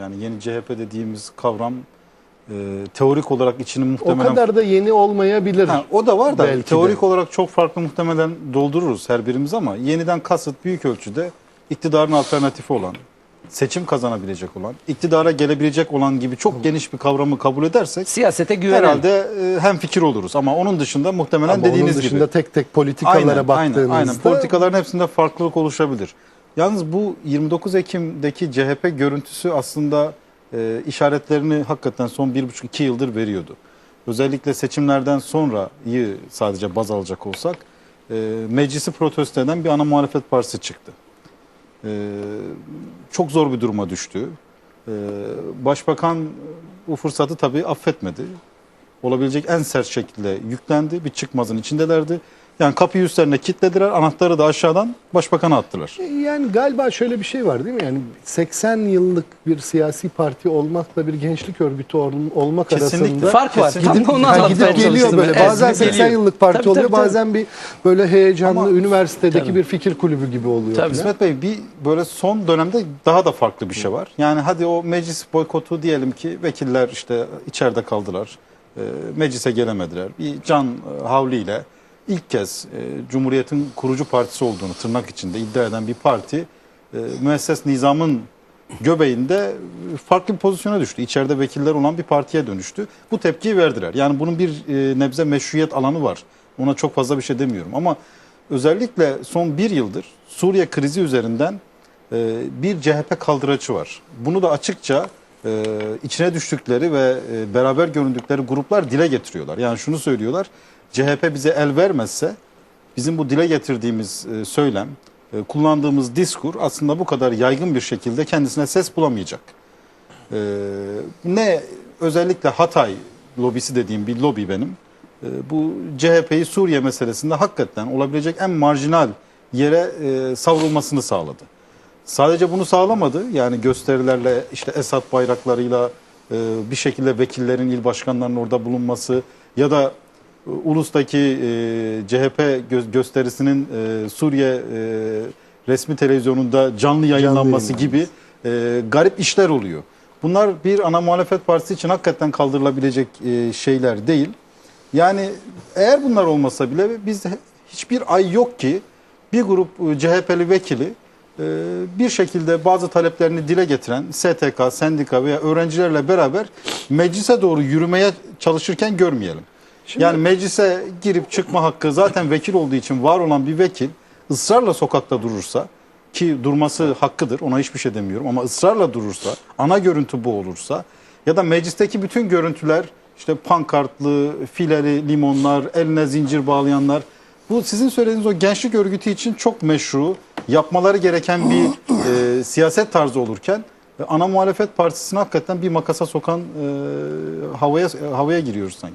Yani yeni CHP dediğimiz kavram e, teorik olarak içini O muhtemelen... kadar da yeni olmayabilir. Ha, o da var da Belki de. teorik olarak çok farklı muhtemelen doldururuz her birimiz ama yeniden kasıt büyük ölçüde iktidarın alternatifi olan, seçim kazanabilecek olan, iktidara gelebilecek olan gibi çok geniş bir kavramı kabul edersek Siyasete güvenen. herhalde e, hem fikir oluruz ama onun dışında muhtemelen Ama dediğiniz onun dışında gibi. tek tek politikalara Aynen, baktığınızda aynen, aynen. Politikaların hepsinde farklılık oluşabilir. Yalnız bu 29 Ekim'deki CHP görüntüsü aslında e, işaretlerini hakikaten son 1,5-2 yıldır veriyordu. Özellikle seçimlerden sonrayı sadece baz alacak olsak e, meclisi protesto eden bir ana muhalefet partisi çıktı. E, çok zor bir duruma düştü. E, Başbakan bu fırsatı tabii affetmedi. Olabilecek en sert şekilde yüklendi. Bir çıkmazın içindelerdi. Yani kapıyı üstlerine kilitlediler. Anahtarı da aşağıdan başbakana attılar. Yani galiba şöyle bir şey var değil mi? Yani 80 yıllık bir siyasi parti olmakla bir gençlik örgütü ol- olmak Kesinlikle. arasında Fark var. Tam da onu anlatmaya gidip geliyor çalıştım. böyle. Evet, bazen gidip 80 geliyor. yıllık parti Tabii, oluyor. tabii, tabii. bazen bir böyle heyecanlı Ama- üniversitedeki Tabii. bir fikir kulübü gibi oluyor. Tabii. İsmet Bey bir böyle son dönemde daha da farklı bir şey var. Yani hadi o meclis boykotu diyelim ki vekiller işte içeride kaldılar. E, meclise gelemediler. Bir can e, havliyle ilk kez e, Cumhuriyet'in kurucu partisi olduğunu tırnak içinde iddia eden bir parti e, müesses nizamın göbeğinde farklı bir pozisyona düştü. İçeride vekiller olan bir partiye dönüştü. Bu tepkiyi verdiler. Yani bunun bir e, nebze meşruiyet alanı var. Ona çok fazla bir şey demiyorum ama özellikle son bir yıldır Suriye krizi üzerinden e, bir CHP kaldıraçı var. Bunu da açıkça e, içine düştükleri ve e, beraber göründükleri gruplar dile getiriyorlar. Yani şunu söylüyorlar. CHP bize el vermezse bizim bu dile getirdiğimiz e, söylem, e, kullandığımız diskur aslında bu kadar yaygın bir şekilde kendisine ses bulamayacak. E, ne özellikle Hatay lobisi dediğim bir lobi benim. Bu CHP'yi Suriye meselesinde hakikaten olabilecek en marjinal yere savrulmasını sağladı. Sadece bunu sağlamadı. Yani gösterilerle işte Esad bayraklarıyla bir şekilde vekillerin, il başkanlarının orada bulunması ya da ulustaki e, CHP gö- gösterisinin e, Suriye e, resmi televizyonunda canlı yayınlanması gibi e, garip işler oluyor. Bunlar bir ana muhalefet partisi için hakikaten kaldırılabilecek e, şeyler değil. Yani eğer bunlar olmasa bile biz hiçbir ay yok ki bir grup e, CHP'li vekili e, bir şekilde bazı taleplerini dile getiren STK, sendika veya öğrencilerle beraber meclise doğru yürümeye çalışırken görmeyelim. Yani meclise girip çıkma hakkı zaten vekil olduğu için var olan bir vekil ısrarla sokakta durursa ki durması hakkıdır ona hiçbir şey demiyorum ama ısrarla durursa ana görüntü bu olursa ya da meclisteki bütün görüntüler işte pankartlı, fileli limonlar, eline zincir bağlayanlar bu sizin söylediğiniz o gençlik örgütü için çok meşru, yapmaları gereken bir e, siyaset tarzı olurken e, ana muhalefet partisini hakikaten bir makasa sokan e, havaya havaya giriyoruz sanki.